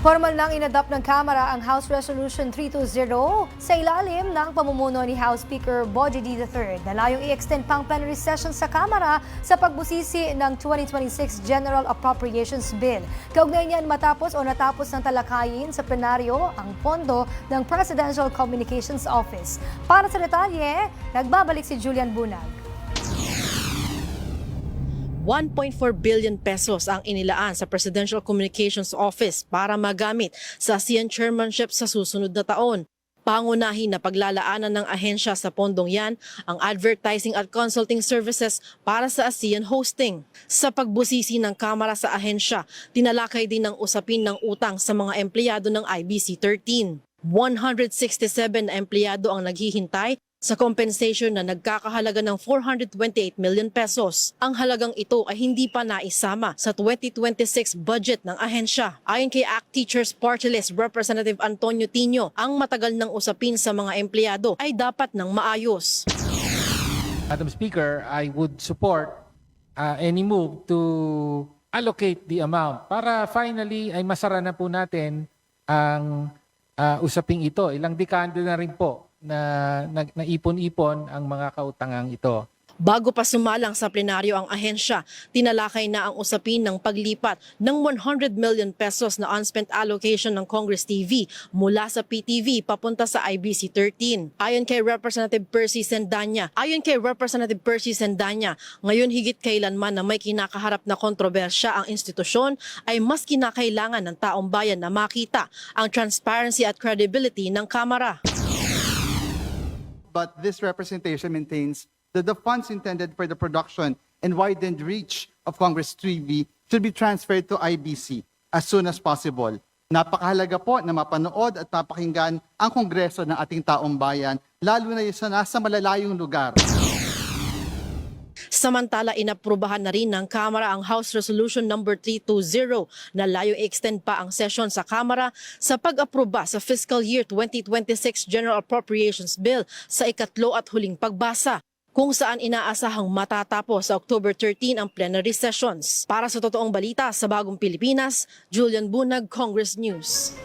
Formal nang inadapt ng Kamara ang House Resolution 320 sa ilalim ng pamumuno ni House Speaker Boji D. III na layong i-extend pang plenary session sa Kamara sa pagbusisi ng 2026 General Appropriations Bill. Kaugnay niyan matapos o natapos ng talakayin sa plenaryo ang pondo ng Presidential Communications Office. Para sa detalye, nagbabalik si Julian Bunag. 1.4 billion pesos ang inilaan sa Presidential Communications Office para magamit sa ASEAN chairmanship sa susunod na taon. Pangunahin na paglalaanan ng ahensya sa pondong yan ang advertising at consulting services para sa ASEAN hosting. Sa pagbusisi ng Kamara sa ahensya, tinalakay din ang usapin ng utang sa mga empleyado ng IBC 13. 167 na empleyado ang naghihintay sa compensation na nagkakahalaga ng 428 million pesos. Ang halagang ito ay hindi pa naisama sa 2026 budget ng ahensya. Ayon kay ACT Teachers Party List Representative Antonio Tino, ang matagal ng usapin sa mga empleyado ay dapat ng maayos. Madam Speaker, I would support uh, any move to allocate the amount para finally ay masara na po natin ang uh, usaping ito. Ilang dekada na rin po na naipon-ipon ang mga kautangang ito. Bago pa sumalang sa plenaryo ang ahensya, tinalakay na ang usapin ng paglipat ng 100 million pesos na unspent allocation ng Congress TV mula sa PTV papunta sa IBC 13. Ayon kay Representative Percy Sendanya, ayon kay Representative Percy Sendanya, ngayon higit kailanman na may kinakaharap na kontrobersya ang institusyon ay mas kinakailangan ng taong bayan na makita ang transparency at credibility ng Kamara. But this representation maintains that the funds intended for the production and widened reach of Congress 3B should be transferred to IBC as soon as possible. Napakahalaga po na mapanood at mapakinggan ang Kongreso ng ating taong bayan, lalo na yung sa nasa malalayong lugar. Samantala, inaprubahan na rin ng Kamara ang House Resolution number 320 na layo extend pa ang session sa Kamara sa pag-aproba sa fiscal year 2026 General Appropriations Bill sa ikatlo at huling pagbasa kung saan inaasahang matatapos sa October 13 ang plenary sessions. Para sa totoong balita sa Bagong Pilipinas, Julian Bunag, Congress News.